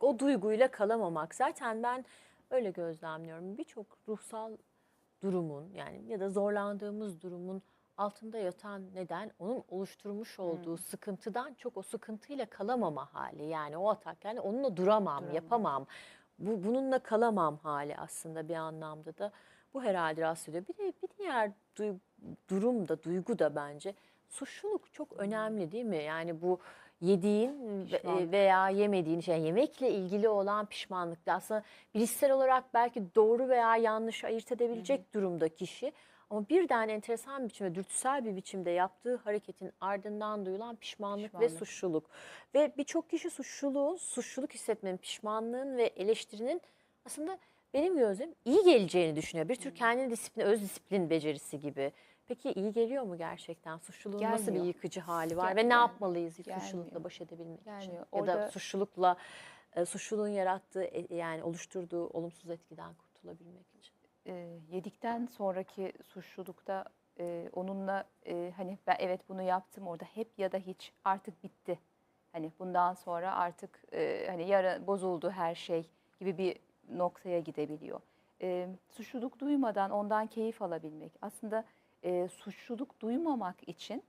o, o duyguyla kalamamak. Zaten ben öyle gözlemliyorum. Birçok ruhsal durumun yani ya da zorlandığımız durumun altında yatan neden onun oluşturmuş olduğu sıkıntıdan çok o sıkıntıyla kalamama hali. Yani o atak yani onunla duramam, Duramam. yapamam. Bu bununla kalamam hali aslında bir anlamda da. Bu herhalde rahatsız ediyor. Bir de bir diğer duy- durum da duygu da bence suçluluk çok önemli değil mi? Yani bu yediğin ve- Pişmanlık. veya yemediğin şey yemekle ilgili olan pişmanlık aslında bilişsel olarak belki doğru veya yanlış ayırt edebilecek durumda kişi ama birden enteresan bir biçimde dürtüsel bir biçimde yaptığı hareketin ardından duyulan pişmanlık, ve Pişmanlık. suçluluk ve birçok kişi suçluluğun suçluluk hissetmenin pişmanlığın ve eleştirinin aslında benim gözlemim iyi geleceğini düşünüyor. Bir tür kendini disiplin, öz disiplin becerisi gibi. Peki iyi geliyor mu gerçekten? Suçluluğun nasıl bir Gelmiyor. yıkıcı hali var Gel- ve ne yapmalıyız gelmiyor. suçlulukla baş edebilmek için? Gelmiyor. Ya da Orada- suçlulukla e, suçluluğun yarattığı e, yani oluşturduğu olumsuz etkiden kurtulabilmek için. e, yedikten sonraki suçlulukta e, onunla e, hani ben evet bunu yaptım orada hep ya da hiç artık bitti. Hani bundan sonra artık e, hani yara bozuldu her şey gibi bir noktaya gidebiliyor. E, suçluluk duymadan ondan keyif alabilmek. Aslında e, suçluluk duymamak için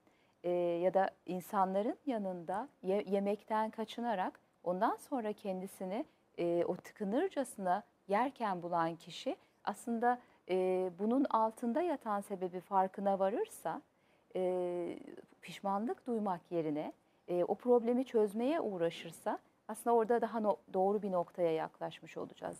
e, ya da insanların yanında ye- yemekten kaçınarak ondan sonra kendisini e, o tıkınırcasına yerken bulan kişi aslında e, bunun altında yatan sebebi farkına varırsa e, pişmanlık duymak yerine e, o problemi çözmeye uğraşırsa aslında orada daha no- doğru bir noktaya yaklaşmış olacağız.